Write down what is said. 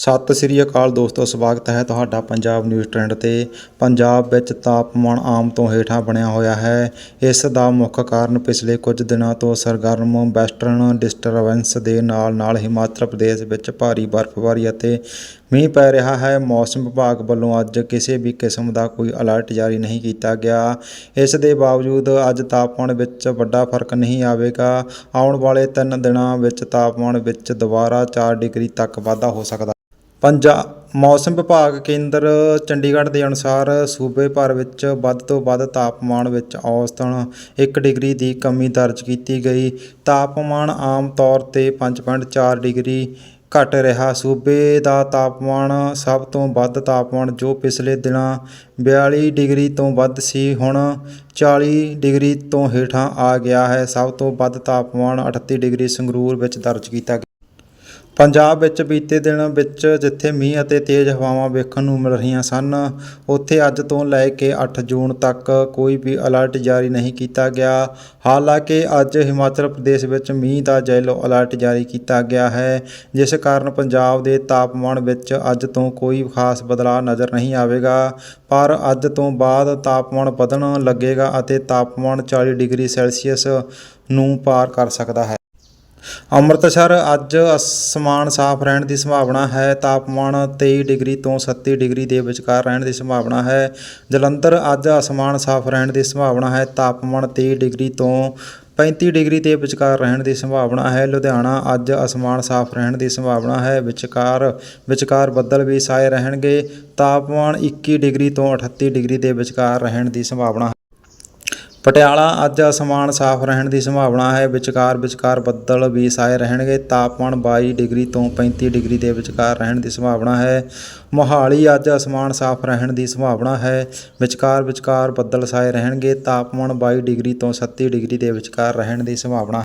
ਸਤਿ ਸ੍ਰੀ ਅਕਾਲ ਦੋਸਤੋ, ਸਵਾਗਤ ਹੈ ਤੁਹਾਡਾ ਪੰਜਾਬ ਨਿਊਜ਼ ਟ੍ਰੈਂਡ ਤੇ। ਪੰਜਾਬ ਵਿੱਚ ਤਾਪਮਾਨ ਆਮ ਤੋਂ ਹੇਠਾਂ ਬਣਿਆ ਹੋਇਆ ਹੈ। ਇਸ ਦਾ ਮੁੱਖ ਕਾਰਨ ਪਿਛਲੇ ਕੁਝ ਦਿਨਾਂ ਤੋਂ ਸਰਗਰਮ ਵੈਸਟਰਨ ਡਿਸਟਰਬੈਂਸ ਦੇ ਨਾਲ ਨਾਲ ਹਿਮਾਚਲ ਪ੍ਰਦੇਸ਼ ਵਿੱਚ ਭਾਰੀ ਬਰਫ਼ਬਾਰੀ ਅਤੇ ਮੀਂਹ ਪੈ ਰਿਹਾ ਹੈ। ਮੌਸਮ ਵਿਭਾਗ ਵੱਲੋਂ ਅੱਜ ਕਿਸੇ ਵੀ ਕਿਸਮ ਦਾ ਕੋਈ ਅਲਰਟ ਜਾਰੀ ਨਹੀਂ ਕੀਤਾ ਗਿਆ। ਇਸ ਦੇ ਬਾਵਜੂਦ ਅੱਜ ਤਾਪਮਾਨ ਵਿੱਚ ਵੱਡਾ ਫ਼ਰਕ ਨਹੀਂ ਆਵੇਗਾ। ਆਉਣ ਵਾਲੇ 3 ਦਿਨਾਂ ਵਿੱਚ ਤਾਪਮਾਨ ਵਿੱਚ ਦੁਬਾਰਾ 4 ਡਿਗਰੀ ਤੱਕ ਵਾਧਾ ਹੋ ਸਕਦਾ ਪੰਜਾ, ਮੌਸਮ ਵਿਭਾਗ ਕੇਂਦਰ ਚੰਡੀਗੜ੍ਹ ਦੇ ਅਨੁਸਾਰ ਸੂਬੇ ਭਰ ਵਿੱਚ ਵੱਧ ਤੋਂ ਵੱਧ ਤਾਪਮਾਨ ਵਿੱਚ ਔਸਤਨ 1 ਡਿਗਰੀ ਦੀ ਕਮੀ ਦਰਜ ਕੀਤੀ ਗਈ। ਤਾਪਮਾਨ ਆਮ ਤੌਰ ਤੇ 5.4 ਡਿਗਰੀ ਘਟ ਰਿਹਾ। ਸੂਬੇ ਦਾ ਤਾਪਮਾਨ ਸਭ ਤੋਂ ਵੱਧ ਤਾਪਮਾਨ ਜੋ ਪਿਛਲੇ ਦਿਨਾਂ 42 ਡਿਗਰੀ ਤੋਂ ਵੱਧ ਸੀ, ਹੁਣ 40 ਡਿਗਰੀ ਤੋਂ ਹੇਠਾਂ ਆ ਗਿਆ ਹੈ। ਸਭ ਤੋਂ ਵੱਧ ਤਾਪਮਾਨ 38 ਡਿਗਰੀ ਸੰਗਰੂਰ ਵਿੱਚ ਦਰਜ ਕੀਤਾ ਗਿਆ ਪੰਜਾਬ ਵਿੱਚ ਬੀਤੇ ਦਿਨ ਵਿੱਚ ਜਿੱਥੇ ਮੀਂਹ ਅਤੇ ਤੇਜ਼ ਹਵਾਵਾਂ ਵੇਖਣ ਨੂੰ ਮਿਲ ਰਹੀਆਂ ਸਨ, ਉੱਥੇ ਅੱਜ ਤੋਂ ਲੈ ਕੇ 8 ਜੂਨ ਤੱਕ ਕੋਈ ਵੀ ਅਲਰਟ ਜਾਰੀ ਨਹੀਂ ਕੀਤਾ ਗਿਆ। ਹਾਲਾਂਕਿ ਅੱਜ ਹਿਮਾਚਲ ਪ੍ਰਦੇਸ਼ ਵਿੱਚ ਮੀਂਹ ਦਾ ਯੈਲੋ ਅਲਰਟ ਜਾਰੀ ਕੀਤਾ ਗਿਆ ਹੈ, ਜਿਸ ਕਾਰਨ ਪੰਜਾਬ ਦੇ ਤਾਪਮਾਨ ਵਿੱਚ ਅੱਜ ਤੋਂ ਕੋਈ ਖਾਸ ਬਦਲਾਅ ਨਜ਼ਰ ਨਹੀਂ ਆਵੇਗਾ। ਪਰ ਅੱਜ ਤੋਂ ਬਾਅਦ ਤਾਪਮਾਨ ਵਧਣ ਲੱਗੇਗਾ ਅਤੇ ਤਾਪਮਾਨ 40 ਡਿਗਰੀ ਸੈਲਸੀਅਸ ਨੂੰ ਪਾਰ ਕਰ ਸਕਦਾ ਹੈ। ਅੰਮ੍ਰਿਤਸਰ ਅੱਜ ਅਸਮਾਨ ਸਾਫ਼ ਰਹਿਣ ਦੀ ਸੰਭਾਵਨਾ ਹੈ। ਤਾਪਮਾਨ 23 ਡਿਗਰੀ ਤੋਂ 37 ਡਿਗਰੀ ਦੇ ਵਿਚਕਾਰ ਰਹਿਣ ਦੀ ਸੰਭਾਵਨਾ ਹੈ। ਜਲੰਧਰ ਅੱਜ ਅਸਮਾਨ ਸਾਫ਼ ਰਹਿਣ ਦੀ ਸੰਭਾਵਨਾ ਹੈ। ਤਾਪਮਾਨ 23 ਡਿਗਰੀ ਤੋਂ 35 ਡਿਗਰੀ ਦੇ ਵਿਚਕਾਰ ਰਹਿਣ ਦੀ ਸੰਭਾਵਨਾ ਹੈ। ਲੁਧਿਆਣਾ ਅੱਜ ਅਸਮਾਨ ਸਾਫ਼ ਰਹਿਣ ਦੀ ਸੰਭਾਵਨਾ ਹੈ। ਵਿਚਕਾਰ ਵਿਚਕਾਰ ਬੱਦਲ ਵੀ ਛਾਏ ਰਹਿਣਗੇ। ਤਾਪਮਾਨ 21 ਡਿਗਰੀ ਤੋਂ 38 ਡਿਗਰੀ ਦੇ ਵਿਚਕਾਰ ਰਹਿਣ ਦੀ ਸੰਭਾਵਨਾ ਪਟਿਆਲਾ ਅੱਜ ਅਸਮਾਨ ਸਾਫ਼ ਰਹਿਣ ਦੀ ਸੰਭਾਵਨਾ ਹੈ। ਵਿਚਕਾਰ ਵਿਚਕਾਰ ਬੱਦਲ ਵੀ ਛਾਏ ਰਹਿਣਗੇ। ਤਾਪਮਾਨ 22 ਡਿਗਰੀ ਤੋਂ 35 ਡਿਗਰੀ ਦੇ ਵਿਚਕਾਰ ਰਹਿਣ ਦੀ ਸੰਭਾਵਨਾ ਹੈ। ਮੋਹਾਲੀ ਅੱਜ ਅਸਮਾਨ ਸਾਫ਼ ਰਹਿਣ ਦੀ ਸੰਭਾਵਨਾ ਹੈ। ਵਿਚਕਾਰ ਵਿਚਕਾਰ ਬੱਦਲ ਛਾਏ ਰਹਿਣਗੇ। ਤਾਪਮਾਨ 22 ਡਿਗਰੀ ਤੋਂ 37 ਡਿਗਰੀ ਦੇ ਵਿਚਕਾਰ ਰਹਿਣ ਦੀ ਸੰਭਾਵਨਾ